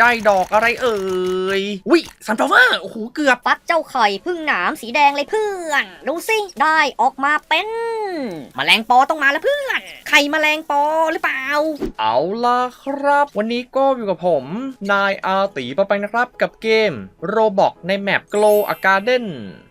ได้ดอกอะไรเอ่ยวิซันฟลาวเวอร์โอ้โหเกือบฟักเจ้าไข่พึ่งหนามสีแดงเลยเพื่อน ดูสิ ได้ออกมาเป็นมแมลงปอต้องมาแล้วเพื่อน ไข่แมลงปอหรือเปล่า เอาล่ะครับ วันนี้ก็อยู่กับผม นายอาตีปะไปนะครับ กับเกมโรบอกในแมป Glow a Garden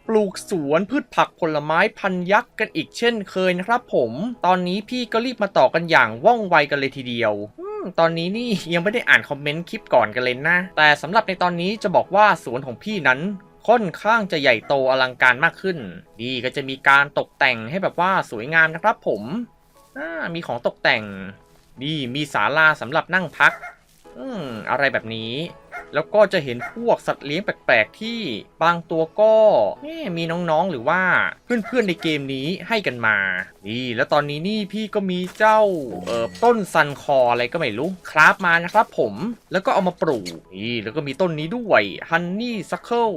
ปลูกสวนพืชผักผลไม้พันยักษ์กันอีกเช่นเคยนะครับผม ตอนนี้พี่ก็รีบมาต่อกันอย่างว่องไวกันเลยทีเดียวอืม ตอนนี้นี่ยังไม่ได้อ่านคอมเมนต์คลิปก่อนกันเลยนะ แต่สำหรับในตอนนี้จะบอกว่าสวนของพี่นั้นค่อนข้างจะใหญ่โตอลังการมากขึ้น ดีก็จะมีการตกแต่งให้แบบว่าสวยงามนะครับผมมีของตกแต่งนี่มีศาลาสำหรับนั่งพัก อืมอะไรแบบนี้ แล้วก็จะเห็นพวกสัตว์เลี้ยงแปลกๆ ที่บางตัวก็มีน้องๆหรือว่าเพื่อนๆในเกมนี้ให้กันมา นี่แล้วตอนนี้นี่พี่ก็มีเจ้าเอ่อต้นซันคออะไรก็ไม่รู้คราฟมานะครับผมแล้วก็เอามาปลูกนี่แล้วก็มีต้นนี้ด้วยฮันนี่ซัคเคิล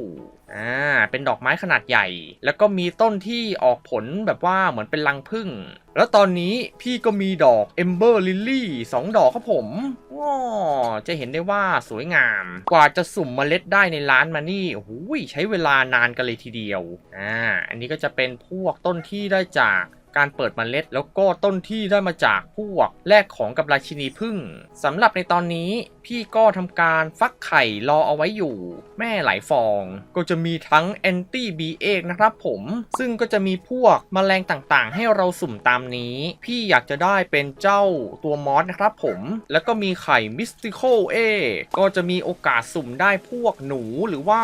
อ่าเป็นดอกไม้ขนาดใหญ่ แล้วก็มีต้นที่ออกผลแบบว่าเหมือนเป็นรังผึ้งแล้วตอนนี้พี่ก็มีดอก Ember Lily 2ดอกครับผมว้าจะเห็นได้ว่าสวยงาม กว่าจะสุ่มเมล็ดได้ในร้านมานี่โอ้โหใช้เวลานานกันเลยทีเดียว อ่า อันนี้ก็จะเป็นพวกต้นที่ได้จากการเปิดเมล็ด แล้วก็ต้นที่ได้มาจากพวกแลกของกับราชินีพึ่งสำหรับในตอนนี้พี่ก็ทำการฟักไข่รอเอาไว้อยู่ แม่หลายฟอง ก็จะมีทั้งแอนตี้บีเอกนะครับผม ซึ่งก็จะมีพวกแมลงต่างๆ ให้เราสุ่มตามนี้ พี่อยากจะได้เป็นเจ้าตัวมอสนะครับผม แล้วก็มีไข่มิสติคอลเอก็จะมีโอกาสสุ่มได้พวกหนูหรือว่า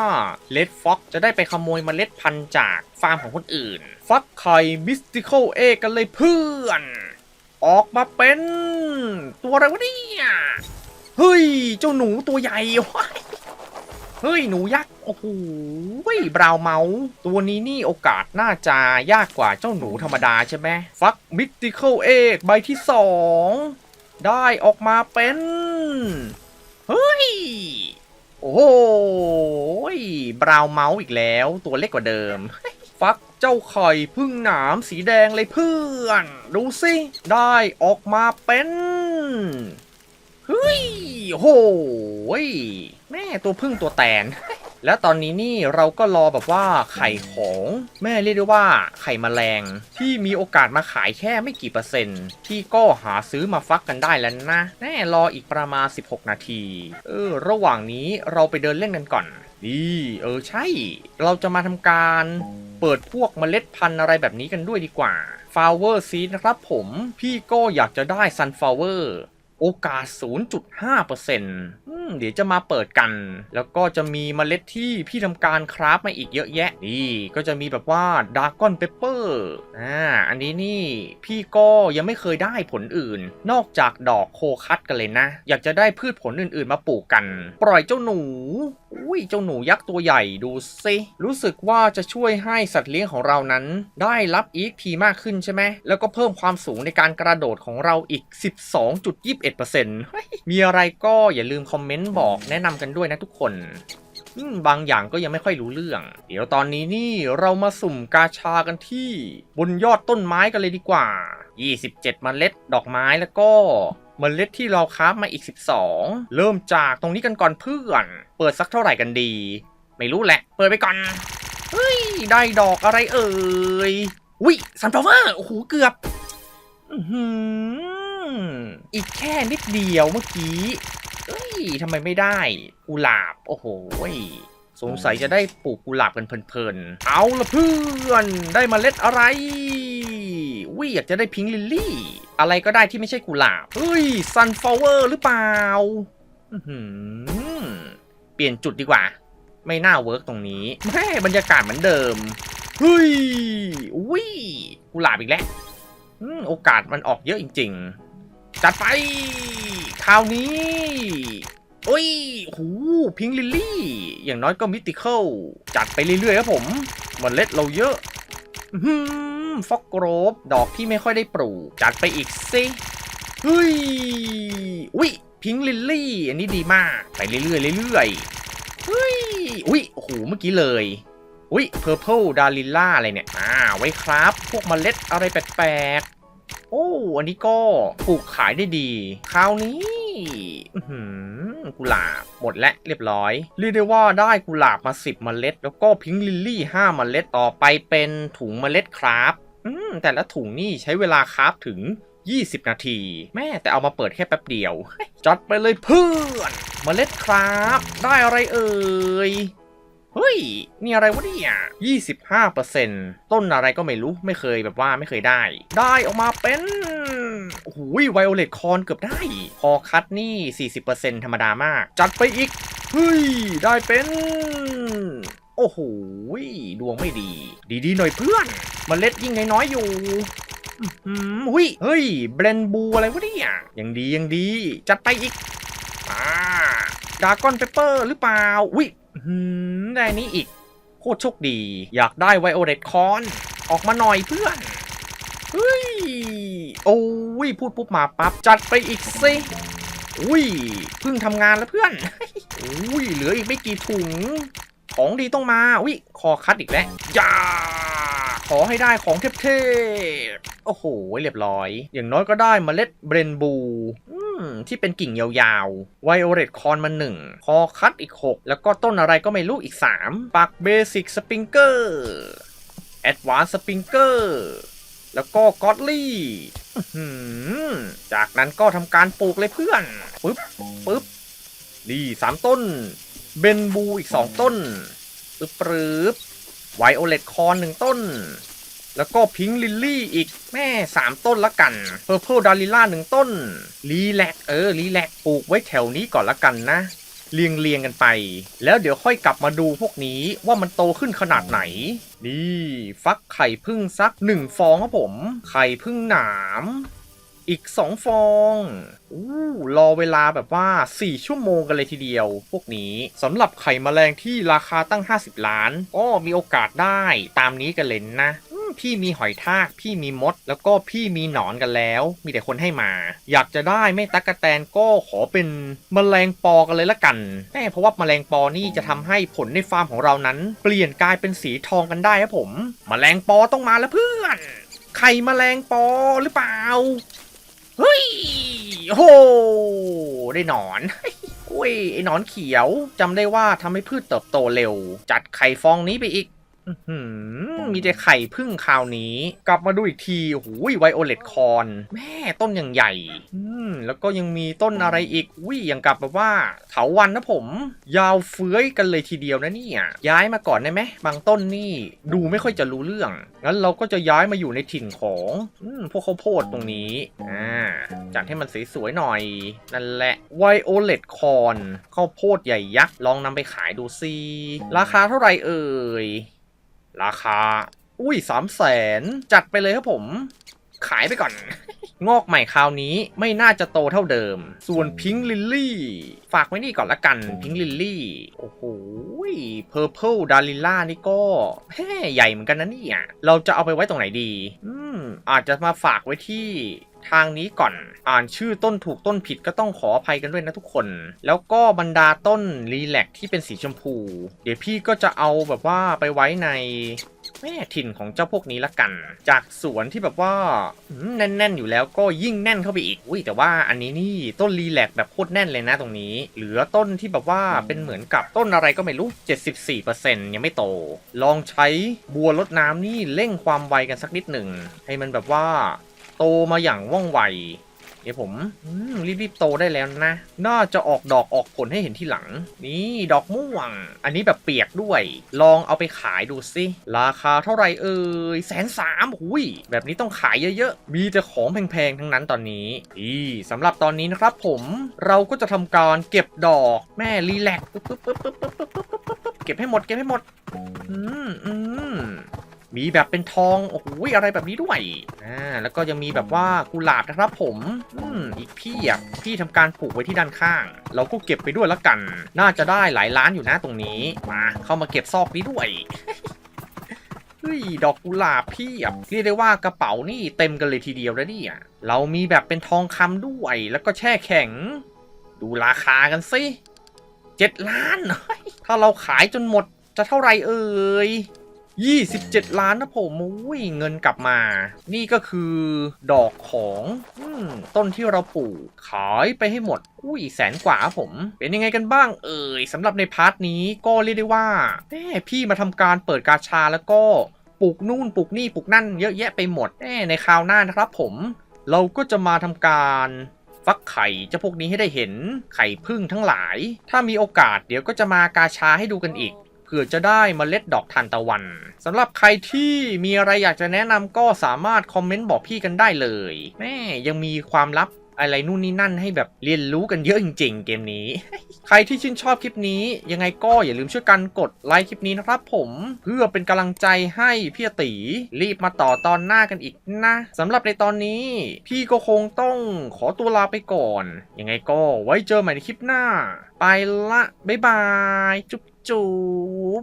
เลดฟ็อกจะได้ไปขโมยเมล็ดพันธุ์จากฟาร์มของคนอื่น ฟักไข่มิสติคอลเอกันเลยเพื่อน ออกมาเป็น ตัวอะไรวะเนี่ย เฮ้ย เจ้าหนูตัวใหญ่ว้ายเฮ้ย หนูยักษ์ โอ้โหบราวน์เมาส์ตัวนี้นี่โอกาสน่าจะยากกว่าเจ้าหนูธรรมดาใช่ไหมฟักมิติเค a ลเอกใบที่สองได้ออกมาเป็น เฮ้ย โอ้โหบราวน์เมาส์อีกแล้วตัวเล็กกว่าเดิม ฟักเจ้าไข่พึ่งหนามสีแดงเลยเพื่อน ดูสิ ได้ออกมาเป็น เฮ้ยโหยแม่ตัวพึ่งตัวแตน แล้วตอนนี้นี่เราก็รอแบบว่าไข่ของแม่เรียกได้ว่าไข่แมลง ที่มีโอกาสมาขายแค่ไม่กี่เปอร์เซ็นต์ที่ก็หาซื้อมาฟักกันได้แล้วนะ แน่รออีกประมาณ 16 นาที เออ ระหว่างนี้เราไปเดินเล่นกันก่อนดีเออใช่ เราจะมาทำการเปิดพวกเมล็ดพันธุ์อะไรแบบนี้กันด้วยดีกว่า flower seed นะครับผม พี่ก็อยากจะได้ sunflower โอกาส 0.5%เดี๋ยวจะมาเปิดกัน แล้วก็จะมีเมล็ดที่พี่ทำการคราฟมาอีกเยอะแยะ นี่ก็จะมีแบบว่าดากอนเปเปอร์อ่า อันนี้นี่พี่ก็ยังไม่เคยได้ผลอื่น นอกจากดอกโคคัตกันเลยนะ อยากจะได้พืชผลอื่นๆมาปลูกกัน ปล่อยเจ้าหนูอุ้ยเจ้าหนูยักษ์ตัวใหญ่ดูซิรู้สึกว่าจะช่วยให้สัตว์เลี้ยงของเรานั้น ได้รับ EXP มากขึ้นใช่ไหมแล้วก็เพิ่มความสูงในการกระโดดของเราอีก 12.21เฮ้ยมีอะไรก็อย่าลืมคอมเมนต์บอกแนะนำกันด้วยนะทุกคนบางอย่างก็ยังไม่ค่อยรู้เรื่อง เดี๋ยวตอนนี้นี่เรามาสุ่มกาชากันที่บนยอดต้นไม้กันเลยดีกว่า 27 เมล็ดดอกไม้แล้วก็เมล็ดที่เราครามาอีก 12 เริ่มจากตรงนี้กันก่อนเพื่อน เปิดสักเท่าไหร่กันดี ไม่รู้แหละ เปิดไปก่อน เฮ้ย ได้ดอกอะไรเอ่ยวิซันฟลาวเวอร์ โอ้โห เกือบ อื้อหื อีกแค่นิดเดียวเมื่อกี้เอ้ยทำไมไม่ได้กุหลาบ โอ้โหสงสัยจะได้ปลูกกุหลาบกันเพลินๆ เอาละเพื่อนได้มเมล็ดอะไรวิอยากจะได้พิงค์ลิลลี่ อะไรก็ได้ที่ไม่ใช่กุหลาบเฮ้ยซันฟลาวเวอร์หรือเปล่าอืเปลี่ยนจุดดีกว่า ไม่น่าเวิร์กตรงนี้แม่บรรยากาศเหมือนเดิมเฮ้ยอุ้ยกุหลาบอีกแล้วโอกาสมันออกเยอะจริง ๆ จัดไปคราวนี้ โอ้ยหูพิงลิลลี่ อย่างน้อยก็มิติเคิลจัดไปเรื่อยๆครับผมเมันเล็ดเราเยอะฟอกโกรบดอกที่ไม่ค่อยได้ปลูก จัดไปอีกสิเฮ้ยอุ้ยพิงลิลลี่ อันนี้ดีมาก ไปเรื่อยๆเรื่อยๆเฮ้ยอุ้ยโอ้โหเมื่อกี้เลยอุ้ยเพอร์เพลดาลิล่าอะไรเนี่ย อ่า ไว้ครับ พวกเมล็ดอะไรแปลก อ้อันนี้ก็ปลูกขายได้ดี คราวนี้กุหลาบหมดและเรียบร้อย เรียกได้ว่าได้กุหลาบมา 10 เมล็ด แล้วก็พิงค์ลิลลี่ 5 เมล็ดต่อไปเป็นถุงเมล็ดครับแต่ละถุงนี่ใช้เวลาคราฟถึง 20 นาที แม่แต่เอามาเปิดแค่แป๊บเดียว จัดไปเลยเพื่อน เมล็ดครับ ได้อะไรเอ่ย เฮ้ย นี่อะไรวะเนี่ย25%ต้นอะไรก็ไม่รู้ ไม่เคยแบบว่าไม่เคยได้ ได้ออกมาเป็นโอ้โหไวโอเลตคอนเกือบได้พอคัดนี่ 40%ธรรมดามาก จัดไปอีก เฮ้ย ได้เป็น โอ้โห ดวงไม่ดี ดีๆ หน่อยเพื่อนมเมล็ดยิ่งน้อยๆ อยู่อื้อหือหุยเฮ้ย เบรนบูอะไรวะเนี่ยยังดียังดี จัดไปอีก อ่าดากอนเปเปอร์หรือเปล่าอุ้ย ได้นนี้อีก โคตรโชคดี อยากได้ไวโอเลตคอน ออกมาหน่อยเพื่อนเฮ้ย โอ้ย พูดปุ๊บมาปั๊บ จัดไปอีกสิอุ้ยเพิ่งทำงานแล้วเพื่อนอุ้ยเหลืออีกไม่กี่ถุง ของดีต้องมาอุ้ยคอคัดอีกแล้วอย่าขอให้ได้ของเทพๆโอ้โห เรียบร้อย อย่างน้อยก็ได้เมล็ดเบรนบูอื ที่เป็นกิ่งยาวๆไวโอเลตคอนมาหนึ่งคอคัดอีก 6 แล้วก็ต้นอะไรก็ไม่รู้อีก 3 ปักเบสิกสปริงเกอร์แอดวานซ์สปริงเกอร์แล้วก็กอดลี่จากนั้นก็ทำการปลูกเลยเพื่อนปึ๊บปึ๊บนี่สามต้น เบนบูอีก2ต้นปึ๊บปรึบไวโอเลตคอนหนึ่งต้น แล้วก็พิงลิลลี่อีกแม่ 3 ต้นละกันเพอร์เพลดาริล่าหนึ่งต้นรีแลกเออรีแลกปลูกไว้แถวนี้ก่อนละกันนะ เรียงเรียงกันไป แล้วเดี๋ยวค่อยกลับมาดูพวกนี้ว่ามันโตขึ้นขนาดไหน นี่ฟักไข่พึ่งสักหนึ่งฟองครับผม ไข่พึ่งหนามอีก 2 ฟองอู้รอเวลาแบบว่า 4 ชั่วโมงกันเลยทีเดียว พวกนี้สำหรับไข่แมลงที่ราคาตั้ง 50 ล้าน ก็มีโอกาสได้ตามนี้กันเลยนะ พี่มีหอยทาก พี่มีมด แล้วก็พี่มีหนอนกันแล้ว มีแต่คนให้มา อยากจะได้ไม่ตักกะแตนก็ขอเป็นแมลงปอกันเลยละกันแม่เพราะว่าแมลงปอนี่จะทำให้ผลในฟาร์มของเรานั้น เปลี่ยนกลายเป็นสีทองกันได้ครับผมแมลงปอต้องมาแล้วเพื่อนไข่แมลงปอหรือเปล่าเฮ้ยโอ้โหได้หนอนอุ้ยไอ้หนอนเขียวจำได้ว่าทำให้พืชเติบโตเร็ว จัดไข่ฟองนี้ไปอีก มีแต่ไข่พึ่งคราวนี้ กลับมาดูอีกทีโอ้โหไวโอเลตคอนแม่ต้นอย่างใหญ่ อืมแล้วก็ยังมีต้นอะไรอีกอุ้ยอย่างกับแบบว่าเถาวันนะผม ยาวเฟื้อยกันเลยทีเดียวนะเนี่ยย้ายมาก่อนได้ไหมบางต้นนี่ดูไม่ค่อยจะรู้เรื่องงั้นเราก็จะย้ายมาอยู่ในถิ่นของอพวกข้าวโพดตรงนี้อ่าจัดให้มันสวยๆหน่อย นั่นแหละไวโอเลตคอนข้าวโพดใหญ่ยักษ์ลองนำไปขายดูซิราคาเท่าไหร่เอ่ย ราคา อุ้ยสามแสนจัดไปเลยครับผม ขายไปก่อน งอกใหม่คราวนี้ไม่น่าจะโตเท่าเดิม ส่วนพิงลิลลี่ ฝากไว้นี่ก่อนละกันพิงลิลลี่ โอ้โหเพอร์เพลดาริล่านี่ก็แฮ่ใหญ่เหมือนกันนะเนี่ยเราจะเอาไปไว้ตรงไหนดี อืมอาจจะมาฝากไว้ที่ ทางนี้ก่อน อ่านชื่อต้นถูกต้นผิดก็ต้องขออภัยกันด้วยนะทุกคน แล้วก็บรรดาต้นรีแลกที่เป็นสีชมพู เดี๋ยวพี่ก็จะเอาแบบว่าไปไว้ในแม่ถิ่นของเจ้าพวกนี้ละกัน จากสวนที่แบบว่าอืมแน่น ๆ อยู่แล้วก็ยิ่งแน่นเข้าไปอีก อุ้ยแต่ว่าอันนี้นี่ต้นรีแลกแบบโคตรแน่นเลยนะตรงนี้ เหลือต้นที่แบบว่าเป็นเหมือนกับต้นอะไรก็ไม่รู้ 74%ยังไม่โต ลองใช้บัวรดน้ำนี่เร่งความไวกันสักนิดหนึ่งให้มันแบบว่า โตมาอย่างว่องไว เดี๋ยวผมรีบๆโตได้แล้วนะ น่าจะออกดอกออกผลให้เห็นที่หลัง นี่ดอกม่วง อันนี้แบบเปียกด้วย ลองเอาไปขายดูสิ ราคาเท่าไหร่เอ่ยแสนสามหุยแบบนี้ต้องขายเยอะๆ มีแต่ของแพงๆ ทั้งนั้นตอนนี้นี่สำหรับตอนนี้นะครับผมเราก็จะทำการเก็บดอกแม่รีแลกเก็บให้หมดเก็บให้หมด อืมอืม มีแบบเป็นทองโอ้โหอะไรแบบนี้ด้วยอ่าแล้วก็ยังมีแบบว่ากุหลาบนะครับผมอืมอีกเพี่อะพี่ทำการปลูกไว้ที่ด้านข้าง เราก็เก็บไปด้วยละกัน น่าจะได้หลายล้านอยู่นะตรงนี้มาเข้ามาเก็บซอกนี้ด้วยเฮ้ยดอกกุหลาบพี่อะเรียกได้ว่ากระเป๋านี่เต็มกันเลยทีเดียวแล้วเนี่ยเรามีแบบเป็นทองคำด้วยแล้วก็แช่แข็ง ดูราคากันสิเจ็ดล้าน ถ้าเราขายจนหมดจะเท่าไหร่เอ่ย 27 ล้านนะผมอุ้ยเงินกลับมา นี่ก็คือดอกของอต้นที่เราปลูกขายไปให้หมด อุ้ยแสนกว่าผม เป็นยังไงกันบ้างเอ่ยสำหรับในพาร์ทนี้ก็เรียกได้ว่าแม่พี่มาทำการเปิดกาชาแล้วก็ปลูกนู่นปลูกนี่ปลูกนั่นเยอะแยะไปหมดแม่ในคราวหน้านะครับผม เราก็จะมาทำการฟักไข่เจ้าพวกนี้ให้ได้เห็นไข่พึ่งทั้งหลาย ถ้ามีโอกาสเดี๋ยวก็จะมากาชาให้ดูกันอีก เผื่อจะได้เมล็ดดอกทานตะวันสำหรับใครที่มีอะไรอยากจะแนะนำก็สามารถคอมเมนต์บอกพี่กันได้เลยแม่ยังมีความลับ อะไรนู่นนี่นั่นให้แบบเรียนรู้กันเยอะจริง ๆ เกมนี้ ใครที่ชื่นชอบคลิปนี้ ยังไงก็อย่าลืมช่วยกันกดไลค์คลิปนี้นะครับผมเพื่อเป็นกำลังใจให้พี่ตีรีบมาต่อตอนหน้ากันอีกนะสำหรับในตอนนี้ พี่ก็คงต้องขอตัวลาไปก่อน ยังไงก็ไว้เจอใหม่ในคลิปหน้า ไปละบ๊ายบาย จุ๊บจุ๊บ